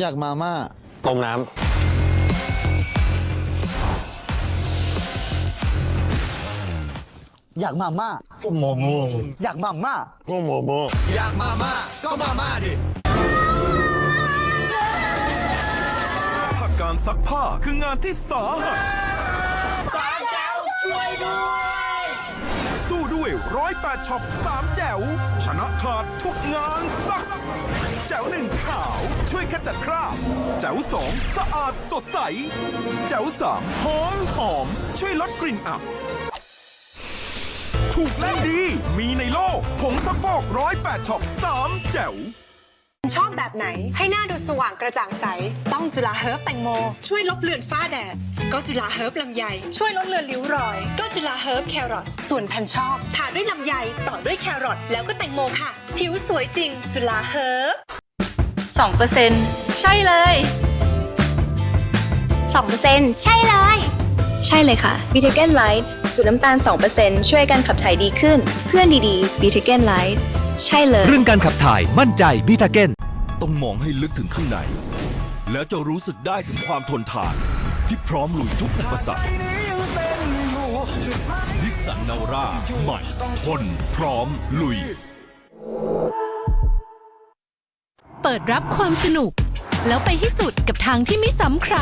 อยากมาม่าต้มน้อยากมาม่าำก็โมโมอยากมาม่าก็โมโมอยากมาม่าก็มาม่าดิถ้าการซักผ้าคืองานที่สาหัสสู้ด้วย ตู้ด้วยร้อยแปดช็อปสามแจ๋ว ชนะขาดทุกงานซัก แจ๋วหนึ่งขาวช่วยขจัดคราบ แจ๋วสองสะอาดสดใส แจ๋วสามหอมหอม ช่วยลดกลิ่นอับ ถูกและดี มีในโลกผงซักฟอกร้อยแปดช็อปสามแจ๋วชอบแบบไหนให้หน้าดูสว่างกระจ่างใส ต้องจุฬาเฮิร์บแตงโม ช่วยลบเลือนฝ้าแดด ก็จุฬาเฮิร์บลำไย ช่วยลดเลือนริ้วรอย ก็จุฬาเฮิร์บแครอทส่วนพันชอบทาด้วยลำไยต่อด้วยแครอทแล้วก็แตงโมค่ะ ผิวสวยจริง จุฬาเฮิร์บ2%ใช่เลย 2%ใช่เลย ใช่เลยค่ะบีเทเกนไลท์สูตรน้ำตาล 2%ช่วยกันขับถ่ายดีขึ้น เพื่อนดีๆบีเทเกนไลท์ใช่เลย เรื่องการขับถ่ายมั่นใจบีทาเกนต้องมองให้ลึกถึงข้างใน แล้วจะรู้สึกได้ถึงความทนทาน ที่พร้อมลุยทุกอุปสรรคนิสสันนาวร่าใหม่ทน พร้อมลุย เปิดรับความสนุก แล้วไปให้สุดกับทางที่ไม่ซ้ำใคร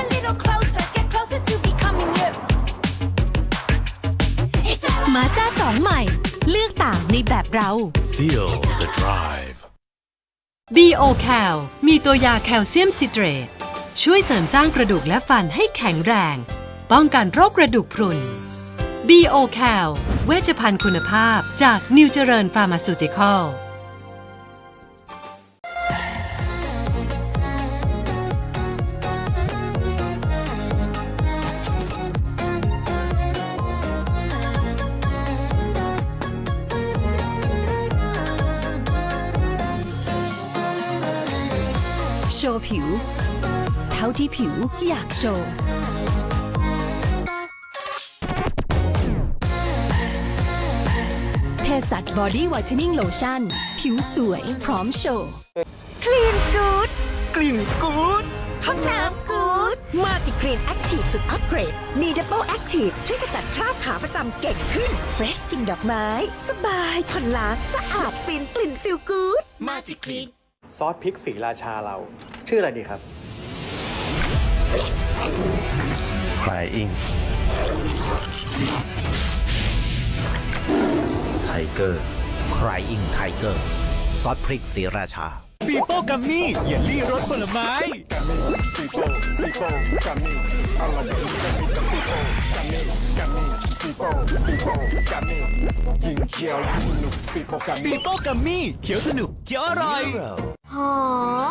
a little closer get closer to becoming you It's all มาสด้าสองใหม่ เลือกต่างในแบบเรา Feel the drive BO Cal มีตัวยาแคลเซียมซิเตรต ช่วยเสริมสร้างกระดูกและฟันให้แข็งแรง ป้องกันโรคกระดูกพรุน BO Cal เวชภัณฑ์คุณภาพจากนิวเจริญฟาร์มาซูติคอลโชว์ผิว เท่าที่ผิวอยากโชว์ เพสัตบอดี้ไวท์เทนนิ่งโลชั่นผิวสวยพร้อมโชว์ คลีนกูดกลิ่นกูดห้องน้ำกูดมาจิกรีนแอคทีฟสุดอัปเกรด มีดับเบิลแอคทีฟช่วยขจัดคราบขาประจำเก่งขึ้น เฟรชกลิ่นดอกไม้ สบายผ่อนล้างสะอาดฟินกลิ่นฟิลกูดมาจิกรีนซอสพริกสีราชาเรา ชื่ออะไรดีครับ คลายอิงไทเกอร์ Crying Tiger ซอสพริกสีราชา ปีโป้กัมมี่เยลลี่รสผลไม้ ปีโป้กัมมี่เขียวสนุกเขียวอร่อย หอ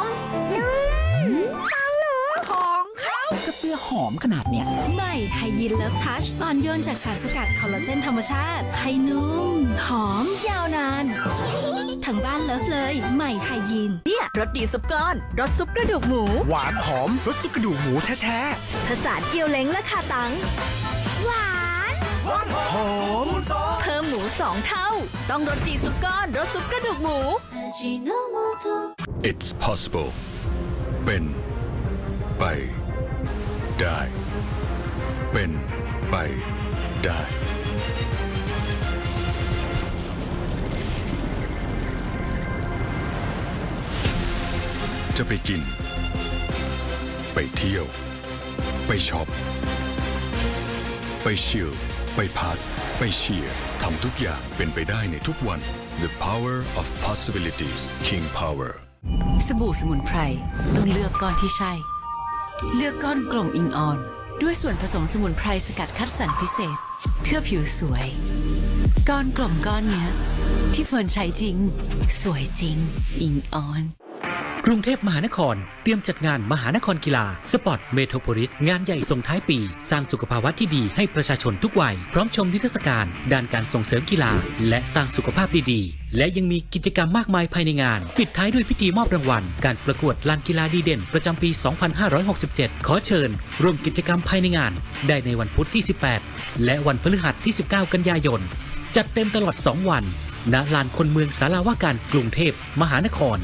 มนุ่ หอมขนาดเนี้ย ใหม่ไฮยีนเลิฟทัชอ่อนโยนจากสารสกัดคอลลาเจนธรรมชาติ ให้นุ่ม หอม ยาวนาน ทั้งบ้านเลิฟเลย ใหม่ไฮยีนเนี่ยรสดีซุปก้อนรสซุปกระดูกหมู หวานหอมรสซุปกระดูกหมูแท้ผสานเกี๊ยวเล้งและคาตังหวานๆหอมเพิ่มหมูสองเท่า ต้องรสดีซุปก้อนรสซุปกระดูกหมู It's possible เป็นไป ได้ เป็นไปได้ จะไปกิน ไปเที่ยว ไปช็อป ไปชิลไปพัก ไปเชียร์ทำทุกอย่างเป็นไปได้ในทุกวัน The power of possibilities King Power สบู่สมุนไพรต้องเลือกก้อนที่ใช่ เลือกก้อนกลมอิงออน ด้วยส่วนผสมสมุนไพรสกัดคัดสรรพิเศษ เพื่อผิวสวย ก้อนกลมก้อนเนี้ย ที่เฟิร์นใช้จริง สวยจริง อิงออนกรุงเทพมหานคร เตรียมจัดงานมหานครกีฬา สปอร์ตเมโทรโพลิสงานใหญ่ส่งท้ายปี สร้างสุขภาวะที่ดีให้ประชาชนทุกวัย พร้อมชมนิทรรศการ ด้านการส่งเสริมกีฬา และสร้างสุขภาพดีๆ และยังมีกิจกรรมมากมายภายในงาน ปิดท้ายด้วยพิธีมอบรางวัล การประกวดลานกีฬาดีเด่น ประจำปี 2567 ขอเชิญ ร่วมกิจกรรมภายในงาน ได้ในวันพุธที่ 18 และวันพฤหัสที่ 19 กันยายน จัดเต็มตลอด 2 วันณลานคนเมืองสาราว่าการกรุงเทพมหานคร